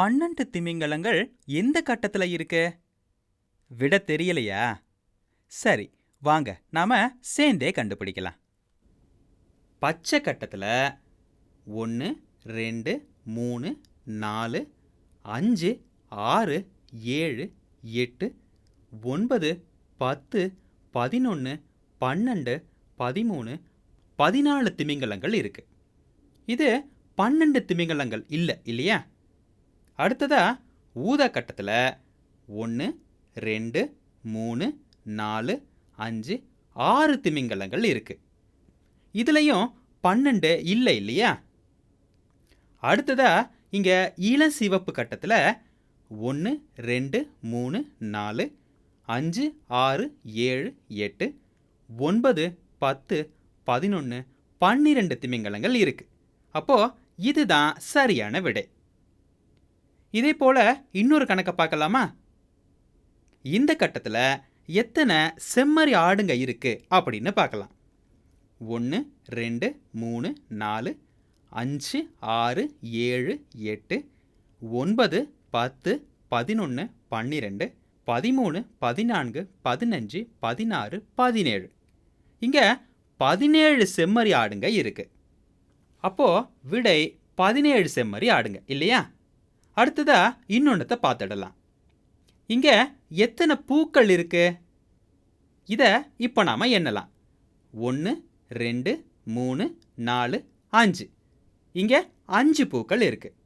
பன்னெண்டு திமிங்கலங்கள் எந்த கட்டத்துல இருக்கு? விட தெரியலையா? சரி வாங்க நாம சேர்ந்தே கண்டுபிடிக்கலாம். பச்சை கட்டத்தில் ஒன்று ரெண்டு மூணு நாலு அஞ்சு ஆறு ஏழு எட்டு ஒன்பது பத்து பதினொன்று பன்னெண்டு பதிமூணு பதினாலு திமிங்கலங்கள் இருக்கு. இது பன்னெண்டு திமிங்கலங்கள் இல்லை இல்லையா? அடுத்ததா ஊதா கட்டத்தில் ஒன்று ரெண்டு மூணு நாலு அஞ்சு ஆறு திமிங்கலங்கள் இருக்கு. இதுலேயும் பன்னெண்டு இல்லை இல்லையா? அடுத்ததா இங்க இளசிவப்பு கட்டத்தில் ஒன்று ரெண்டு மூணு நாலு அஞ்சு ஆறு ஏழு எட்டு ஒன்பது பத்து பதினொன்று பன்னிரெண்டு திமிங்கலங்கள் இருக்கு. அப்போ இதுதான் சரியான விடை. இதே போல் இன்னொரு கணக்கை பார்க்கலாமா? இந்த கட்டத்தில் எத்தனை செம்மறி ஆடுங்க இருக்குது அப்படின்னு பார்க்கலாம். ஒன்று ரெண்டு மூணு நாலு அஞ்சு ஆறு ஏழு எட்டு ஒன்பது பத்து பதினொன்று பன்னிரெண்டு பதிமூணு பதினான்கு பதினஞ்சு பதினாறு பதினேழு. இங்கே பதினேழு செம்மறி ஆடுங்க இருக்குது அப்போது விடை பதினேழு செம்மறி ஆடுங்க இல்லையா? அடுத்ததா இன்னொன்றத்தை பார்த்துடலாம் இங்கே எத்தனை பூக்கள் இருக்கு? இதை இப்போ நாம் எண்ணலாம். ஒன்று ரெண்டு மூணு நாலு அஞ்சு. இங்கே அஞ்சு பூக்கள் இருக்குது